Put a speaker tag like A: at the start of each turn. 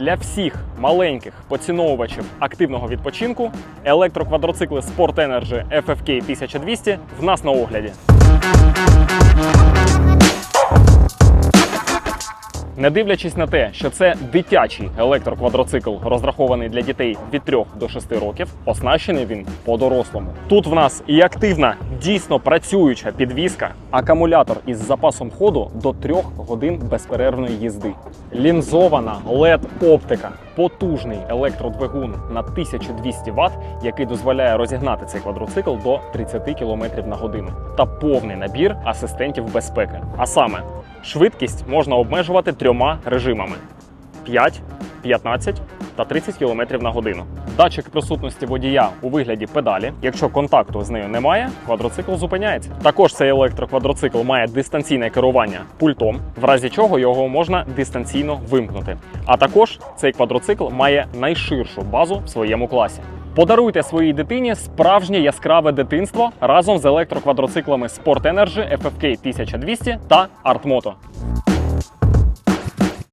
A: для всіх маленьких поціновувачів активного відпочинку електроквадроцикли Sport Energy FFK 1200 в нас на огляді. Не дивлячись на те, що це дитячий електроквадроцикл, розрахований для дітей від 3 до 6 років, оснащений він по-дорослому. Тут в нас і активна, дійсно працююча підвізка, акумулятор із запасом ходу до 3 годин безперервної їзди, лінзована LED-оптика, потужний електродвигун на 1200 Вт, який дозволяє розігнати цей квадроцикл до 30 км на годину, та повний набір асистентів безпеки. А саме Швидкість можна обмежувати трьома режимами: 5, 15 та 30 км на годину. Датчик присутності водія у вигляді педалі. Якщо контакту з нею немає, квадроцикл зупиняється. Також цей електроквадроцикл має дистанційне керування пультом, в разі чого його можна дистанційно вимкнути. А також цей квадроцикл має найширшу базу в своєму класі. Подаруйте своїй дитині справжнє яскраве дитинство разом з електроквадроциклами Sport Energy FFK 1200 та Artmoto.